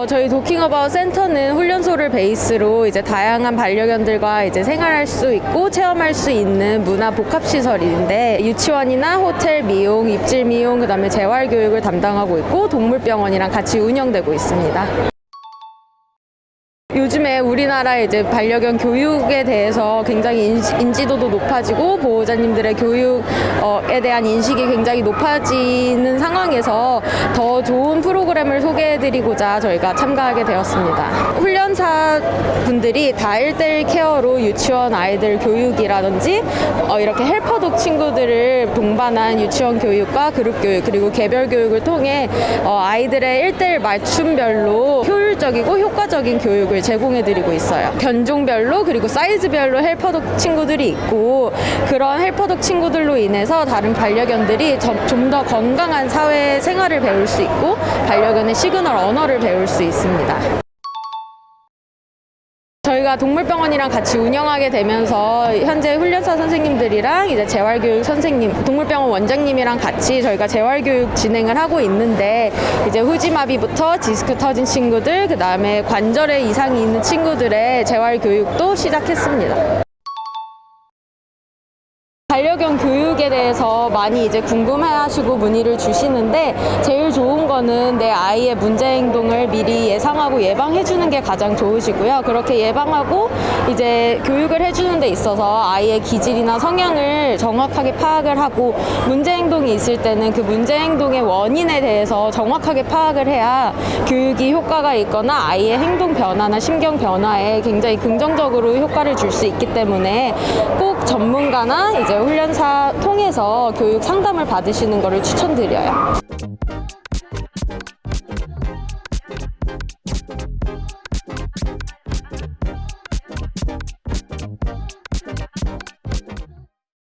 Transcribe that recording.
어, 저희 도킹어바웃 센터는 훈련소를 베이스로 이제 다양한 반려견들과 이제 생활할 수 있고 체험할 수 있는 문화 복합 시설인데 유치원이나 호텔 미용, 입질 미용, 그다음에 재활 교육을 담당하고 있고 동물병원이랑 같이 운영되고 있습니다. 요즘에 우리나라 이제 반려견 교육에 대해서 굉장히 인지, 인지 도도 높아지고 보호자님들의 교육에 대한 인식이 굉장히 높아지는 상황에서 더 좋은 프로그램을 소개해드리고자 저희가 참가하게 되었습니다. 훈련사 분들이 다 1대1 케어로 유치원 아이들 교육이라든지 어, 이렇게 헬퍼독 친구들을 동반한 유치원 교육과 그룹 교육 그리고 개별 교육을 통해 어, 아이들의 1대1 맞춤별로 효율적이고 효과적인 교육을 제공해드리고 있어요. 견종별로 그리고 사이즈별로 헬퍼독 친구들이 있고 그런 헬퍼독 친구들로 인해서 다른 반려견들이 좀 더 건강한 사회 생활을 배울 수 있고 반려견의 시그널 언어를 배울 수 있습니다. 저희가 동물병원이랑 같이 운영하게 되면서 현재 훈련사 선생님들이랑 이제 재활교육 선생님, 동물병원 원장님이랑 같이 저희가 재활교육 진행을 하고 있는데 이제 후지마비부터 디스크 터진 친구들, 그 다음에 관절에 이상이 있는 친구들의 재활교육도 시작했습니다. 반려견 교육에 대해서 많이 이제 궁금해하시고 문의를 주시는데 제일 좋은 거는 내 아이의 문제 행동을 미리 예상하고 예방해 주는 게 가장 좋으시고요. 그렇게 예방하고 이제 교육을 해 주는 데 있어서 아이의 기질이나 성향을 정확하게 파악을 하고 문제 행동이 있을 때는 그 문제 행동의 원인에 대해서 정확하게 파악을 해야 교육이 효과가 있거나 아이의 행동 변화나 심경 변화에 굉장히 긍정적으로 효과를 줄 수 있기 때문에 꼭 전문가나 이제 훈련사 통해서 교육 상담을 받으시는 것을 추천드려요.